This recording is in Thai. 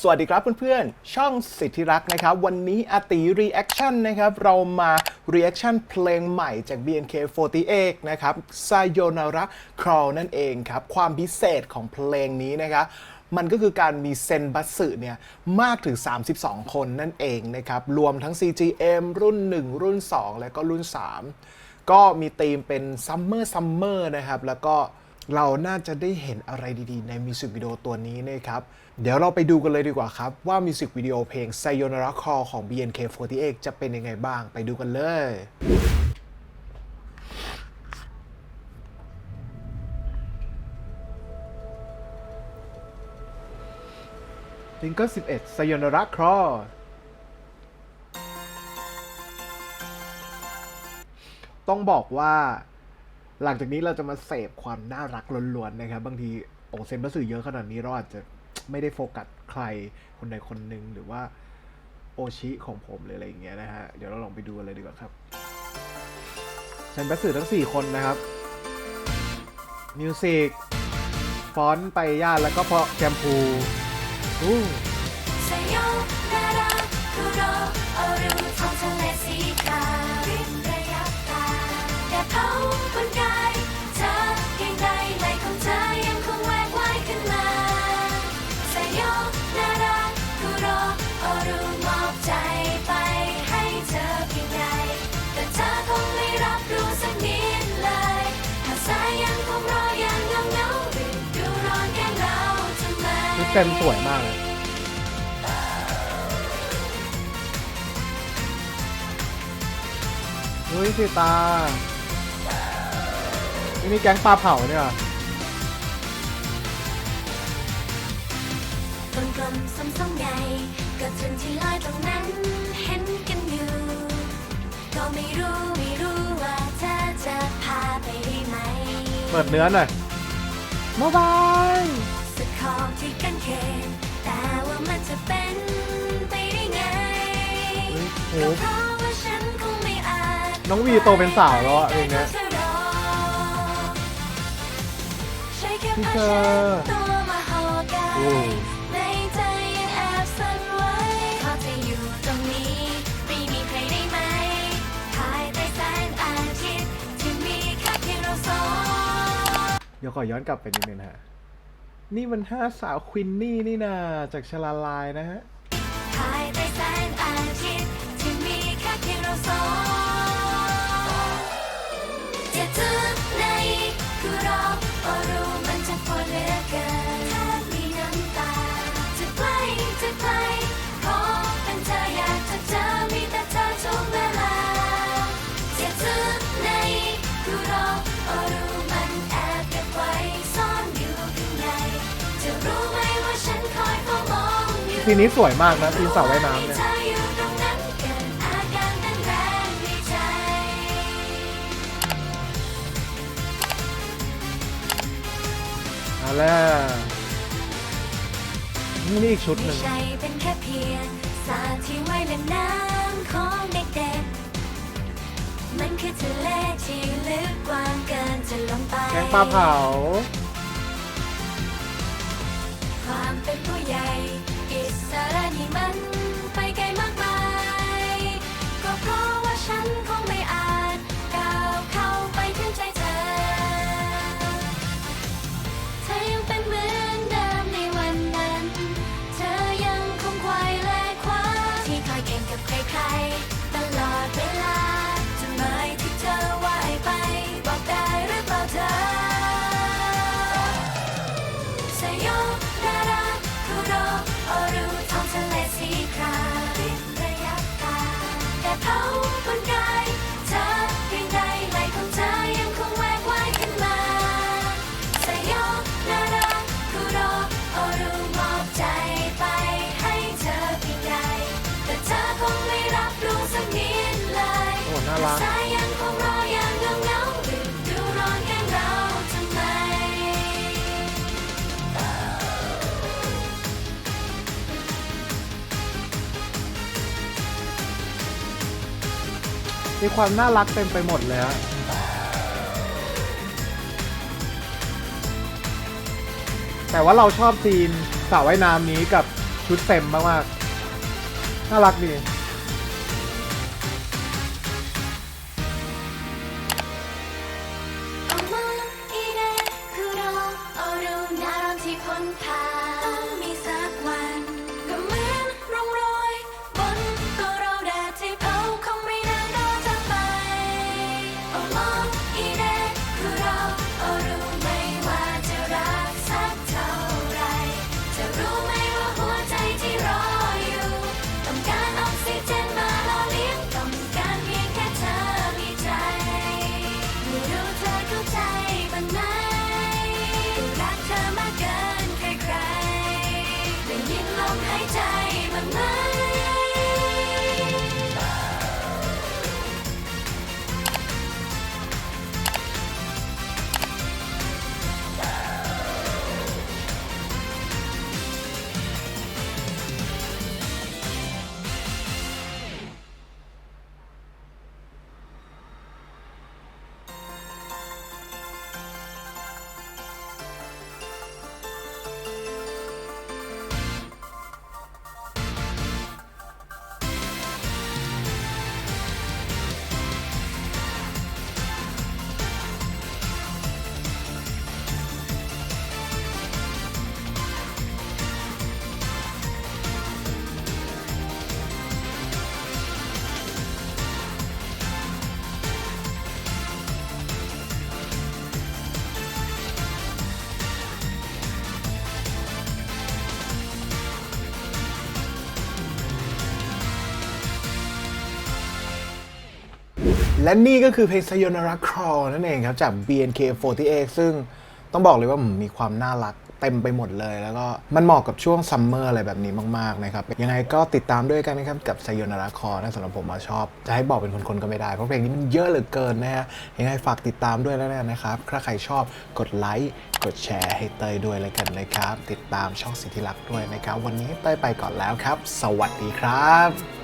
สวัสดีครับเพื่อนๆ ช่องสิทธิรักนะครับ วันนี้อาติรีแอคชั่นนะครับ เรามารีแอคชั่นเพลงใหม่จาก BNK48 นะครับซายโยนาระครอนั่นเองครับ ความพิเศษของเพลงนี้นะครับมันก็คือการมีเซนบัสสึเนี่ยมากถึง 32 คนนั่นเองนะครับ รวมทั้ง CGM รุ่น 1 รุ่น 2 และก็รุ่น 3 ก็มีธีมเป็นซัมเมอร์ซัมเมอร์นะครับ แล้วก็ เราน่าจะได้เห็นอะไรดีๆ ในมิวสิกวิดีโอตัวนี้นะครับ เดี๋ยวเราไปดูกันเลยดีกว่าครับ ว่ามิวสิกวิดีโอเพลง Sayonara Call ของ BNK48 จะเป็นยังไงบ้าง ไปดูกันเลยซิงเกิล11 Sayonara Call ต้องบอกว่า หลังจากนี้เราจะมาเสพความน่ารักล้วนๆนะครับ บางทีโอเซนบัสสื่อเยอะขนาดนี้เราอาจจะไม่ได้โฟกัสใครคนใดคนหนึ่งหรือว่าโอชิของผมหรืออะไรอย่างเงี้ยนะฮะ เดี๋ยวเราลองไปดูเลยดีกว่าครับเซนบัสสื่อทั้ง 4 คนนะครับมิวสิกฟอนไปย่าแล้วก็เพาะแชมพูอู้ เผาบนกายเธอเพียงใดไหลของเธอยังคงแหวกว่ายขึ้นมาสยบนาราคุโรโอรุมอบใจไปให้เธอเพียงใดแต่เธอคงไม่รับรู้สักนิดเลยหากสายยังคงรออย่างเงาเงาฤดูร้อนแกล้งเราทำไม นี่เต็มสวยมากเลยเฮ้ยสีตา นี่มีแก๊งปลาเผาเนี่ยเหรอต้นกลมสมสมใหญ่ก็ถึงที่ลอยตรงนั้น เห็นกันอยู่ ก็ไม่รู้ไม่รู้ว่าเธอจะพาไปได้ไหมเปิดเนื้อหน่อยโมบายสักขอบที่กันเขนแต่ว่ามันจะเป็นไปได้ไงเฮ้ยโหก็เพราะว่าฉันคงไม่อาจน้องวีโตเป็นสาวแล้วอะอย่างเงี้ยใช่แค่พี่พาเธอฉันตัวมาห่อกายโอ้ในใจยังแอบสั่นไหวขอเธออยู่ตรงนี้ไม่มีใครได้ไหมภาย ที่เธอเดี๋ยวขอย้อนกลับไปนิดนึงฮะ นี่มันห้าสาวควินนี่นี่นาจากชลาลายนะฮะ องอยู่ทีนี้สวยมากนะทีมสาวว่ายน้ำเนี่ยเธออยู่ตรงนั้นเกิดอาการเต้นแรงในใจเอาแล้วนี่อีกชุดหไม่นึ่งใช่เป็นแค่เพียงสาดที่ไว้เล่นน้ำของเด็กๆมันคือทะเลที่ลึกกว้างเกินจะลงไปแกงปลาเผา ร มีความน่ารักเต็มไปหมดเลยฮะแต่ว่าเราชอบซีนสาวว่ายน้ำนี้กับชุดเต็มมากๆ น่ารักดี และนี่ก็คือเพลง Sayonara Crawl นั่นเองครับ จาก BNK48 ซึ่งต้องบอกเลยว่ามีความน่ารักเต็มไปหมดเลย แล้วก็มันเหมาะกับช่วงซัมเมอร์อะไรแบบนี้มากๆนะครับ ยังไงก็ติดตามด้วยกันนะครับ กับ Sayonara Crawl นะสำหรับผมมาชอบ จะให้บอกเป็นคนๆก็ไม่ได้ เพราะเพลงนี้มันเยอะเหลือเกินนะฮะยังไงฝากติดตามด้วยแล้วกันนะครับถ้าใครชอบกดไลค์กดแชร์ให้เตยด้วยแล้วกันนะครับติดตามช่องสิทธิลักษณ์ด้วยนะครับวันนี้เตยไปก่อนแล้วครับ สวัสดีครับ